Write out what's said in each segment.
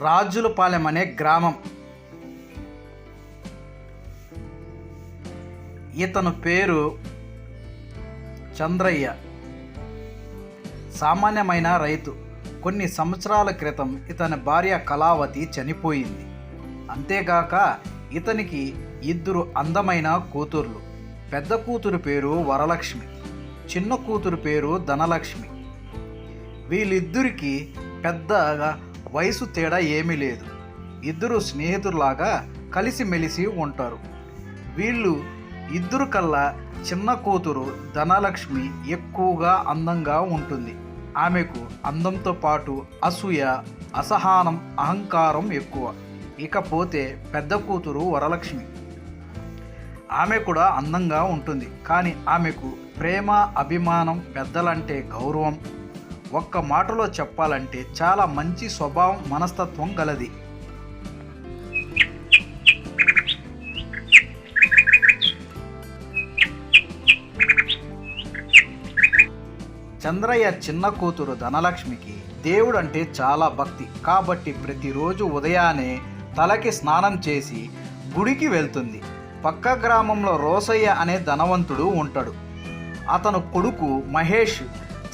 రాజులపాలెం అనే గ్రామం. ఇతను పేరు చంద్రయ్య. సామాన్యమైన రైతు. కొన్ని సంవత్సరాల క్రితం ఇతని భార్య కళావతి చనిపోయింది. అంతేగాక ఇతనికి ఇద్దరు అందమైన కూతుర్లు. పెద్ద కూతురు పేరు వరలక్ష్మి. చిన్న కూతురు పేరు ధనలక్ష్మి. వీళ్ళిద్దరికి పెద్దగా వయసు తేడా ఏమీ లేదు. ఇద్దరు స్నేహితుల్లాగా కలిసిమెలిసి ఉంటారు. వీళ్ళు ఇద్దరు కల్లా చిన్న కూతురు ధనలక్ష్మి ఎక్కువగా అందంగా ఉంటుంది. ఆమెకు అందంతో పాటు అసూయ అసహనం అహంకారం ఎక్కువ. ఇకపోతే పెద్ద కూతురు వరలక్ష్మి. ఆమె కూడా అందంగా ఉంటుంది. కానీ ఆమెకు ప్రేమ అభిమానం పెద్దలంటే గౌరవం ఒక్క మాటలో చెప్పాలంటే చాలా మంచి స్వభావం మనస్తత్వం గలది. చంద్రయ్య చిన్న కూతురు ధనలక్ష్మికి దేవుడు అంటే చాలా భక్తి. కాబట్టి ప్రతిరోజు ఉదయాన్నే తలకి స్నానం చేసి గుడికి వెళ్తుంది. పక్క గ్రామంలో రోసయ్య అనే ధనవంతుడు ఉంటాడు. అతను కొడుకు మహేష్.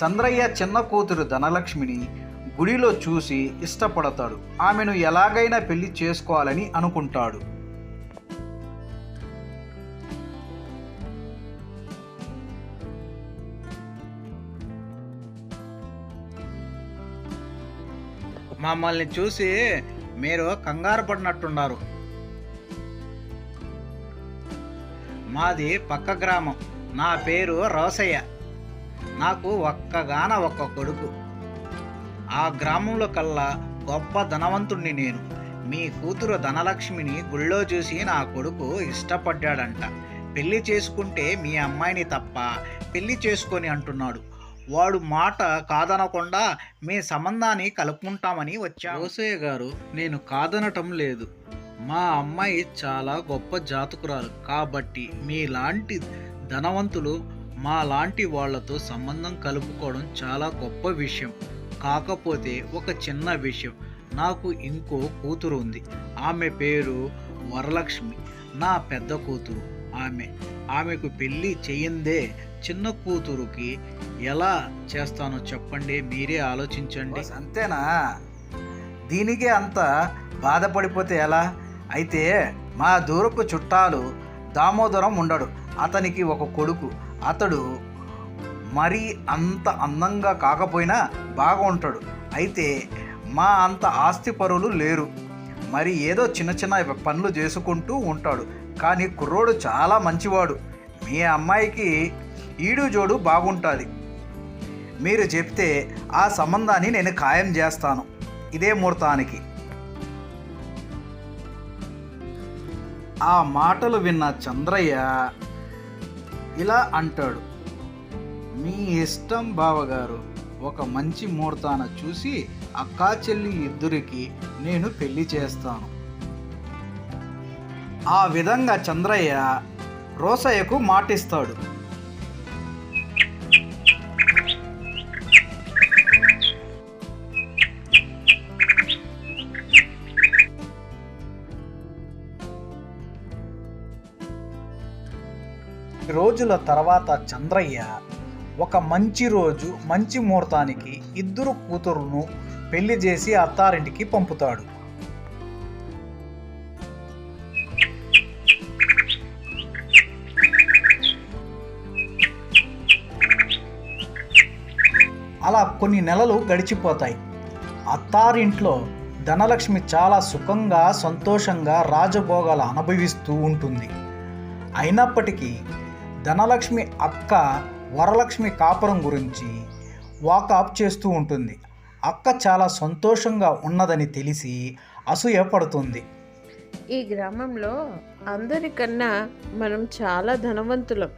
చంద్రయ్య చిన్న కూతురు ధనలక్ష్మిని గుడిలో చూసి ఇష్టపడతాడు. ఆమెను ఎలాగైనా పెళ్ళి చేసుకోవాలని అనుకుంటాడు. మమ్మల్ని చూసి మీరు కంగారు పడినట్టున్నారు. మాది పక్క గ్రామం. నా పేరు రోసయ్య. నాకు ఒక్కగాన ఒక్క కొడుకు. ఆ గ్రామంలో కల్లా గొప్ప ధనవంతుణ్ణి నేను. మీ కూతురు ధనలక్ష్మిని గుళ్ళో చూసి నా కొడుకు ఇష్టపడ్డాడంట. పెళ్ళి చేసుకుంటే మీ అమ్మాయిని తప్ప పెళ్ళి చేసుకొని అంటున్నాడు. వాడు మాట కాదనకుండా మీ సంబంధాన్ని కలుపుకుంటామని వచ్చా. రోసయ్య గారు నేను కాదనటం లేదు. మా అమ్మాయి చాలా గొప్ప జాతకురాలు. కాబట్టి మీలాంటి ధనవంతులు మా లాంటి వాళ్ళతో సంబంధం కలుపుకోవడం చాలా గొప్ప విషయం. కాకపోతే ఒక చిన్న విషయం. నాకు ఇంకో కూతురు ఉంది. ఆమె పేరు వరలక్ష్మి. నా పెద్ద కూతురు ఆమె. ఆమెకు పెళ్ళి చేయిందే చిన్న కూతురుకి ఎలా చేస్తానో చెప్పండి. మీరే ఆలోచించండి. అంతేనా? దీనికే అంత బాధపడిపోతే ఎలా? అయితే మా దూరపు చుట్టాలు దామోదరం ఉండడు. అతనికి ఒక కొడుకు. అతడు మరీ అంత అందంగా కాకపోయినా బాగా ఉంటాడు అయితే మా అంత ఆస్తిపరులు లేరు. మరి ఏదో చిన్న చిన్న పనులు చేసుకుంటూ ఉంటాడు. కానీ కుర్రోడు చాలా మంచివాడు. మీ అమ్మాయికి ఈడు జోడు బాగుంటుంది. మీరు చెప్తే ఆ సంబంధాన్ని నేను ఖాయం చేస్తాను. ఇదే ముహూర్తానికి. ఆ మాటలు విన్న చంద్రయ్య ఇలా అంటాడు. మీ ఇష్టం బావగారు ఒక మంచి ముహూర్తాన చూసి అక్కా చెల్లి ఇద్దరికి నేను పెళ్ళి చేస్తాను. ఆ విధంగా చంద్రయ్య రోసయ్యకు మాటిస్తాడు. రోజుల తర్వాత చంద్రయ్య ఒక మంచి రోజు మంచి ముహూర్తానికి ఇద్దరు కూతురును పెళ్ళి చేసి అత్తారింటికి పంపుతాడు. అలా కొన్ని నెలలు గడిచిపోతాయి. అత్తారింట్లో ధనలక్ష్మి చాలా సుఖంగా సంతోషంగా రాజభోగాలు అనుభవిస్తూ ఉంటుంది. అయినప్పటికీ ధనలక్ష్మి అక్క వరలక్ష్మి కాపురం గురించి వాకప్ చేస్తూ ఉంటుంది. అక్క చాలా సంతోషంగా ఉన్నదని తెలిసి అసూయ పడుతుంది. ఈ గ్రామంలో అందరికన్నా మనం చాలా ధనవంతులం.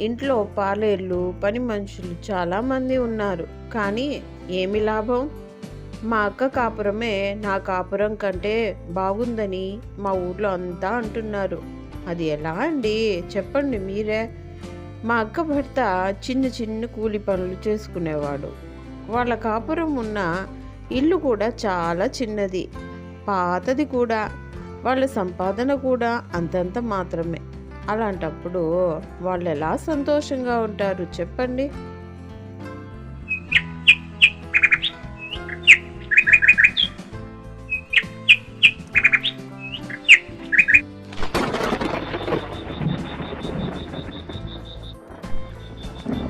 ఇంట్లో పాలేర్లు పని మనుషులు చాలామంది ఉన్నారు. కానీ ఏమి లాభం? మా అక్క కాపురమే నా కాపురం కంటే బాగుందని మా ఊర్లో అంతా అంటున్నారు. అది ఎలా అండి? చెప్పండి మీరే. మా అక్క భర్త చిన్న చిన్న కూలి పనులు చేసుకునేవాడు. వాళ్ళ కాపురం ఉన్న ఇల్లు కూడా చాలా చిన్నది. పాతది కూడా. వాళ్ళ సంపాదన కూడా అంతంత మాత్రమే. అలాంటప్పుడు వాళ్ళు ఎలా సంతోషంగా ఉంటారు చెప్పండి?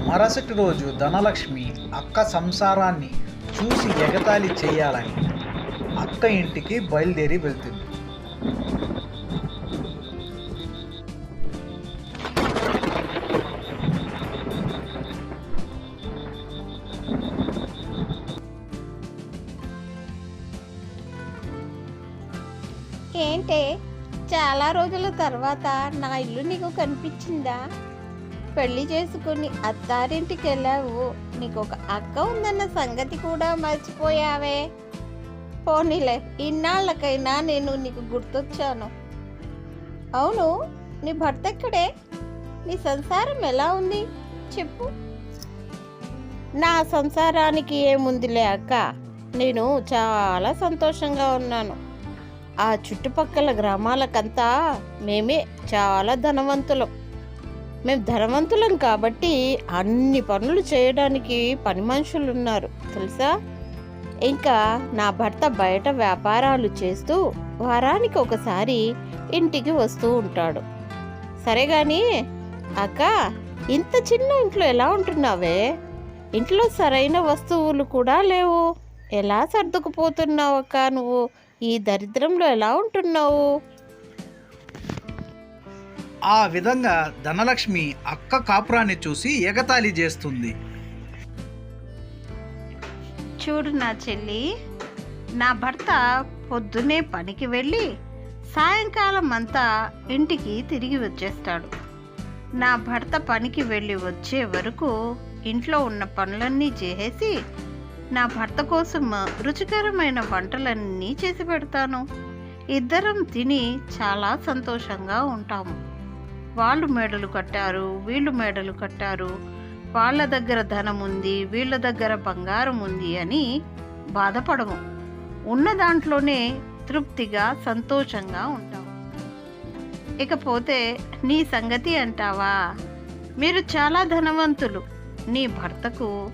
మరుసటి రోజు ధనలక్ష్మి అక్క సంసారాన్ని చూసి ఎగతాళి చేయాలని అక్క ఇంటికి బయలుదేరి వెళ్తుంది. ఏంటే చాలా రోజుల తర్వాత నా ఇల్లు నీకు కనిపించిందా? పెళ్ళి చేసుకుని అత్తారింటికి వెళ్ళావు నీకు ఒక అక్క ఉందన్న సంగతి కూడా మర్చిపోయావే. పోనీలే ఇన్నాళ్ళకైనా నేను నీకు గుర్తొచ్చాను. అవును నీ భర్త ఎక్కడే నీ సంసారం ఎలా ఉంది? చెప్పు. నా సంసారానికి ఏముందిలే అక్క. నేను చాలా సంతోషంగా ఉన్నాను. ఆ చుట్టుపక్కల గ్రామాలకంతా మేమే చాలా ధనవంతులం. మేము ధనవంతులం కాబట్టి అన్ని పనులు చేయడానికి పని మనుషులు ఉన్నారు తెలుసా? ఇంకా నా భర్త బయట వ్యాపారాలు చేస్తూ వారానికి ఒకసారి ఇంటికి వస్తూ ఉంటాడు. సరే కానీ అక్క ఇంత చిన్న ఇంట్లో ఎలా ఉంటున్నావే? ఇంట్లో సరైన వస్తువులు కూడా లేవు. ఎలా సర్దుకుపోతున్నావు అక్క నువ్వు? ఈ దరిద్రంలో ఎలా ఉంటున్నావు? ఆ విధంగా ధనలక్ష్మి అక్క కాపురాన్ని చూసి ఎగతాళి చేస్తుంది. చూడు నా చెల్లి నా భర్త పొద్దునే పనికి వెళ్ళి సాయంకాలం అంతా ఇంటికి తిరిగి వచ్చేస్తాడు. నా భర్త పనికి వెళ్ళి వచ్చే వరకు ఇంట్లో ఉన్న పనులన్నీ చేసేసి నా భర్త కోసం రుచికరమైన వంటలన్నీ చేసి పెడతాను. ఇద్దరం తిని చాలా సంతోషంగా ఉంటాము. వాళ్ళు మేడలు కట్టారు వీళ్ళు మేడలు కట్టారు. వాళ్ళ దగ్గర ధనం ఉంది వీళ్ళ దగ్గర బంగారం ఉంది అని బాధపడము. ఉన్న దాంట్లోనే తృప్తిగా సంతోషంగా ఉంటాం. ఇకపోతే నీ సంగతి అంటావా? మీరు చాలా ధనవంతులు. నీ భర్తకు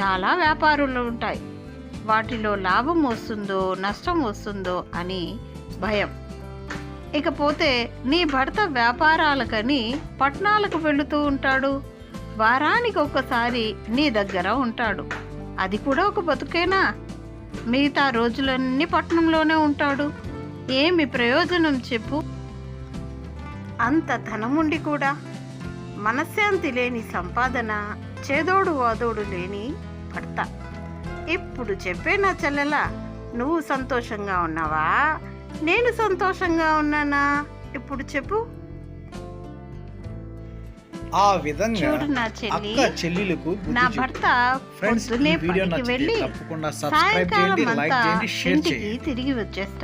చాలా వ్యాపారులు ఉంటాయి. వాటిలో లాభం వస్తుందో నష్టం వస్తుందో అని భయం. ఇకపోతే నీ భర్త వ్యాపారాలకని పట్టణాలకు వెళుతూ ఉంటాడు. వారానికి ఒక్కసారి నీ దగ్గర ఉంటాడు. అది కూడా ఒక బతుకేనా? మిగతా రోజులన్నీ పట్టణంలోనే ఉంటాడు. ఏమి ప్రయోజనం చెప్పు. అంత ధనముండి కూడా మనశ్శాంతి లేని సంపాదన చేదోడు వాదోడు లేని భర్త. ఇప్పుడు చెప్పే నా చెల్లెలా నువ్వు సంతోషంగా ఉన్నావా? నేను సంతోషంగా ఉన్నానా? ఇప్పుడు చెప్పు. ఆ విధంగా అక్క చెల్లెలకు నా. భర్త ఫ్రెండ్స్ వీడియో నచ్చితే తప్పకుండా సబ్స్క్రైబ్ చేయండి సాయంకాలం లైక్ అంతా చేయండి షేర్ చేయండి. తిరిగి వచ్చేస్తాడు